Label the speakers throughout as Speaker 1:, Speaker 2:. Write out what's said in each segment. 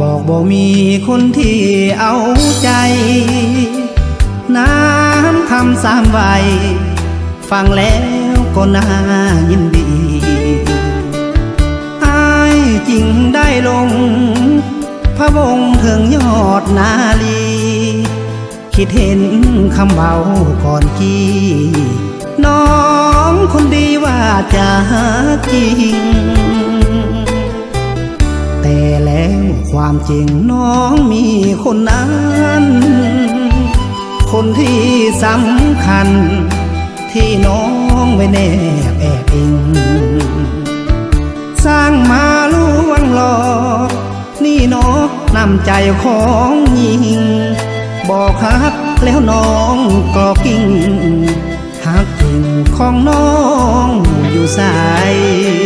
Speaker 1: บอกบ่มีคนที่เอาใจ น้ำคำสามใบฟังแล้วก็น่ายินดีอายจริงได้ลง พระวงเถิงยอดนาลี คิดเห็นคำเบาก่อนกี้น้องคนดีว่าจะจริง แต่แล้ว ความจริงน้องมีคนนั้น คนที่สำคัญ ที่น้องไม่แนบแอบอิง สร้างมาลวงหลอก นี่นาะนำใจของหญิง บอกฮักแล้วน้องก็กิ้งฮักจริงของน้องอยู่ใสมี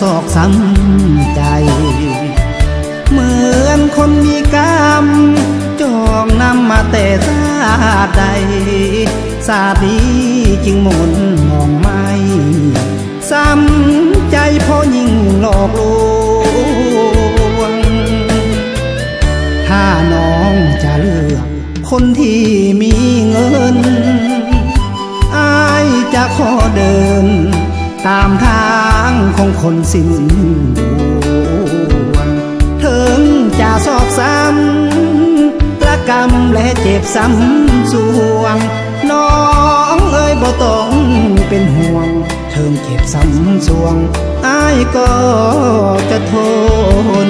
Speaker 1: สอกซ้ำใจ เหมือนคนมีกรรมจองนำมาแต่ชาติใดศาสตร์นี้จึงหมุนมองไม่ซ้ำใจพอยิ่งหลอกลวง ถ้าน้องจะเลือกคนที่มีเงิน อายจะขอเดิน ตามทางของคนสิ้นดวงถึงจะสอบซ้ำละกรรมและเจ็บซ้ำสวง น้องเอ้ยบ่ต้องเป็นห่วงเทิงเจ็บซ้ำสวงอายก็จะทน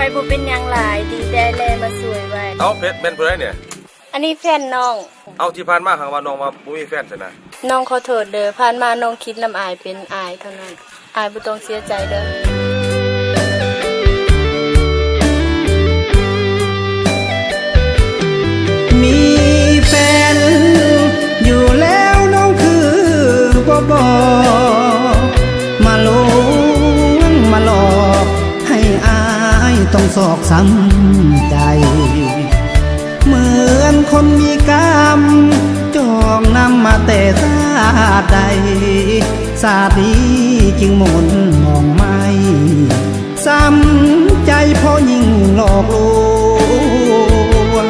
Speaker 2: อย
Speaker 3: บ่เป็นหยังหลายดีได้แลมาสวยไว้
Speaker 2: เอาเพชรเป็นเพื่อนเนี่ย
Speaker 3: อันนี้แฟนน้อง
Speaker 2: เอาที่ผ่านมาหางว่าน้องว่าบ่มีแฟนซะนะ
Speaker 3: น้องขอโทษเด้อผ่านมาน้องคิดลำอายเป็นอายเท่านั้นอายบ่ต้องเสียใจเด้อา
Speaker 1: ยต้อกซ้ำใจ เหมือนคนมีกรรมจองนำมาแต่ชาติใดศาสนี้จึงหมุนมองไม่ซ้ำใจเพอยิ่งหลอกลวง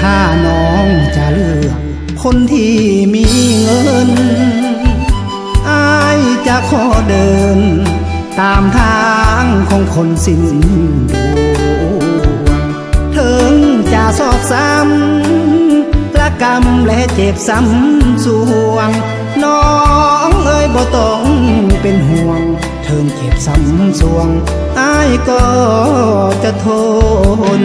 Speaker 1: ถ้าน้องจะเลือกคนที่มีเงิน อายจะขอเดิน ตามทาง ของคนสิ้นดวงถึงจะสอกซ้ำละกรรมและเจ็บซ้ำสวง น้องเอ้ยบ่ต้องเป็นห่วงเถึงเจ็บซ้ำสวงอายก็จะทน